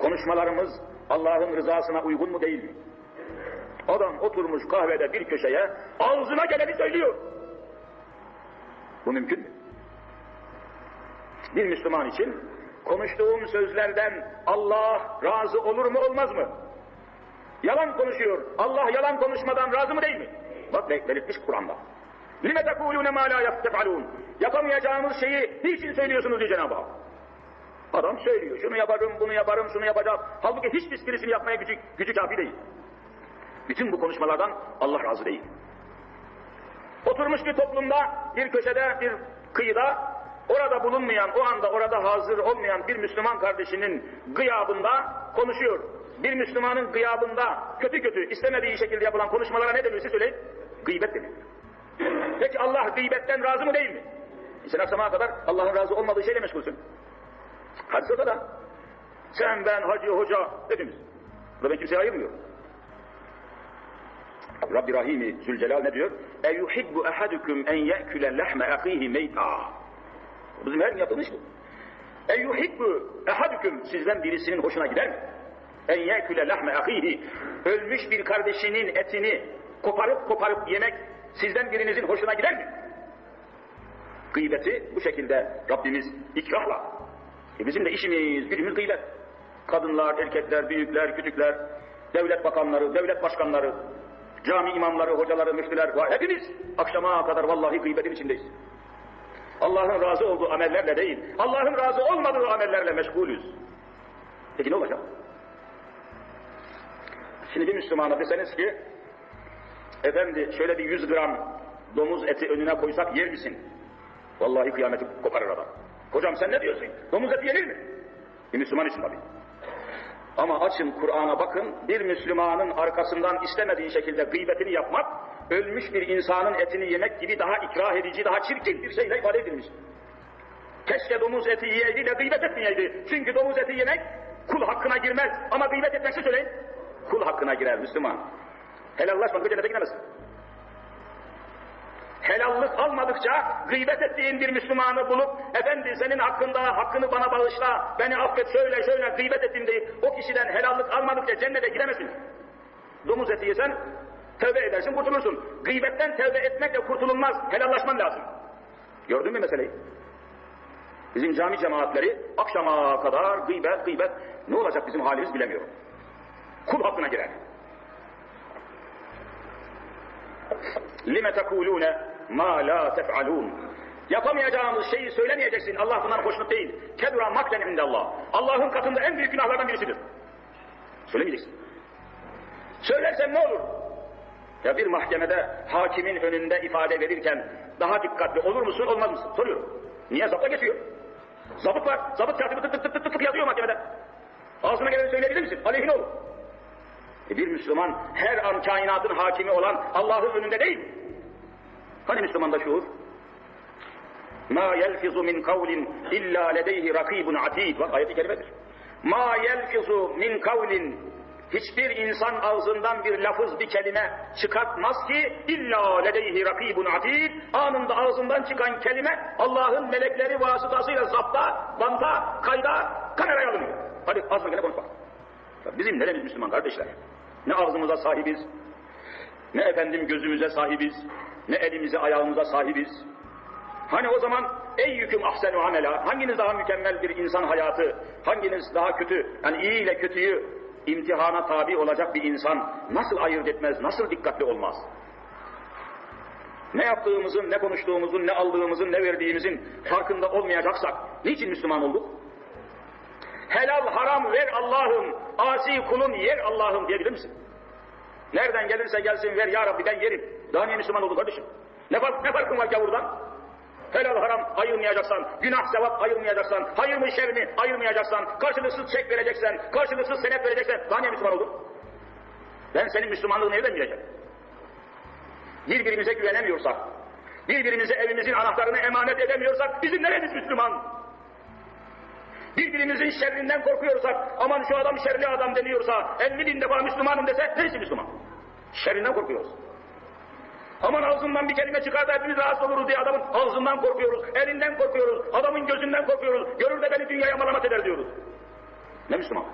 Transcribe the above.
Konuşmalarımız Allah'ın rızasına uygun mu değil mi? Adam oturmuş kahvede bir köşeye ağzına geleni söylüyor. Bu mümkün mü? Bir Müslüman için konuştuğum sözlerden Allah razı olur mu olmaz mı? Yalan konuşuyor. Allah yalan konuşmadan razı mı değil mi? Bak belirtmiş Kur'an'da. لِمَ تَقُولُونَ مَا لَا يَفْتَفْعَلُونَ Yapamayacağınız şeyi niçin söylüyorsunuz diye Cenab-ı Hak. Adam söylüyor, şunu yaparım, bunu yaparım, şunu yapacağım. Halbuki hiçbirisini yapmaya gücü, gücü kafi değil. Bütün bu konuşmalardan Allah razı değil. Oturmuş bir toplumda, bir köşede, bir kıyıda, orada bulunmayan, o anda orada hazır olmayan bir Müslüman kardeşinin gıyabında konuşuyor. Bir Müslümanın gıyabında kötü kötü, istemediği şekilde yapılan konuşmalara ne deniyor siz söyleyin? Gıybet deniyor. Peki Allah gıybetten razı mı değil mi? Sen akşama kadar Allah'ın razı olmadığı şeyle meşgulsün. Hadis ortada. Sen, ben, hacı, hoca hepimiz. Burada ben kimseye ayırmıyorum. Rabbi Rahimi Zülcelal ne diyor? E yuhibbu ahadukum en ye'kule lehme ahihi meyta. Bizim her gün yaptığımız bu. E yuhibbu sizden birisinin hoşuna gider mi? En ye'kule lehme ahihi ölmüş bir kardeşinin etini koparıp koparıp yemek sizden birinizin hoşuna gider mi? Gıybeti bu şekilde Rabbimiz ikrahla. E bizim de işimiz, gücümüz gıybet. Kadınlar, erkekler, büyükler, küçükler, devlet bakanları, devlet başkanları, cami imamları, hocaları, müftüler, hepimiz akşama kadar vallahi gıybetin içindeyiz. Allah'ın razı olduğu amellerle değil, Allah'ın razı olmadığı amellerle meşgulüz. Peki ne olacak? Şimdi bir Müslümana deseniz ki, efendi şöyle bir 100 gram domuz eti önüne koysak yer misin? Vallahi kıyameti koparır adam. Hocam sen ne diyorsun? Domuz eti yenir mi? Bir Müslüman için tabii. Ama açın Kur'an'a bakın, bir Müslümanın arkasından istemediği şekilde gıybetini yapmak, ölmüş bir insanın etini yemek gibi daha ikrah edici, daha çirkin bir şeyle ifade edilmiş. Keşke domuz eti yiyeydi de gıybet etmeyeydi. Çünkü domuz eti yemek kul hakkına girmez. Ama gıybet etmesi söyleyin, kul hakkına girer Müslüman. Helallaşmadıkça cennete gidemezsin. Helallık almadıkça gıybet ettiğin bir Müslümanı bulup efendi senin hakkında hakkını bana bağışla, beni affet şöyle şöyle gıybet ettim deyip o kişiden helallık almadıkça cennete gidemezsin. Domuz eti yesen tövbe edersin kurtulursun. Gıybetten tövbe etmekle kurtulunmaz. Helallaşman lazım. Gördün mü meseleyi? Bizim cami cemaatleri akşama kadar gıybet gıybet ne olacak bizim halimiz bilemiyorum. Kul hakkına girer. Lime tekulune ma la tef'alun. Yapamayacağımız şeyi söylemeyeceksin. Allah bundan hoşnut değil. Kedura maklen Allah. Allah'ın katında en büyük günahlardan birisidir. Söylemeyeceksin. Söylersen ne olur? Ya bir mahkemede hakimin önünde ifade verirken daha dikkatli olur musun olmaz mısın? Soruyorum. Niye zapta geçiyor? Zabıt var. Zabıt katibi tık tık tık tık yazıyor mahkemede. Ağzına geleni söyleyebilir misin? Aleyhine olur. E bir Müslüman her an kainatın hakimi olan Allah'ın önünde değil. Hani Müslümanda şuur? Ma yelfizu min kavlin illa ledeyhi rakibun atid. Bak ayet-i kerimedir. Ma yelfizu min kavlin hiçbir insan ağzından bir lafız bir kelime çıkartmaz ki illa ledeyhi rakibun atid. Anında ağzından çıkan kelime Allah'ın melekleri vasıtasıyla zapta, banta, kayda, kameraya alınıyor. Hadi ağzına gene konuş bak. Bizim neremiz Müslüman kardeşler? Ne ağzımıza sahibiz, ne efendim gözümüze sahibiz, ne elimize ayağımıza sahibiz. Hani o zaman ey yüküm ahsenu amela, hanginiz daha mükemmel bir insan hayatı, hanginiz daha kötü, yani iyi ile kötüyü imtihana tabi olacak bir insan nasıl ayırt etmez, nasıl dikkatli olmaz? Ne yaptığımızın, ne konuştuğumuzun, ne aldığımızın, ne verdiğimizin farkında olmayacaksak, niçin Müslüman olduk? Helal haram ver Allah'ım, asi kulun yer Allah'ım diyebilir misin? Nereden gelirse gelsin ver ya Rabbi ben yerim. Daha niye Müslüman oldun kardeşim? Ne, fark, ne farkın var gavurdan? Helal haram ayırmayacaksan, günah sevap ayırmayacaksan, hayır mı şer mi ayırmayacaksan, karşılıksız çek vereceksen, karşılıksız senet vereceksen daha niye Müslüman oldun? Ben senin Müslümanlığını nereden bileceğim? Birbirimize güvenemiyorsak, birbirimize evimizin anahtarını emanet edemiyorsak bizim neremiz Müslüman? Birbirimizin şerrinden korkuyorsak, aman şu adam şerli adam deniyorsa, elli bin defa Müslümanım dese, neresi Müslüman? Şerrinden korkuyoruz. Aman ağzından bir kelime çıkar da hepimiz rahatsız oluruz diye adamın ağzından korkuyoruz, elinden korkuyoruz, adamın gözünden korkuyoruz, görür de beni dünyaya malamat eder diyoruz. Ne Müslüman?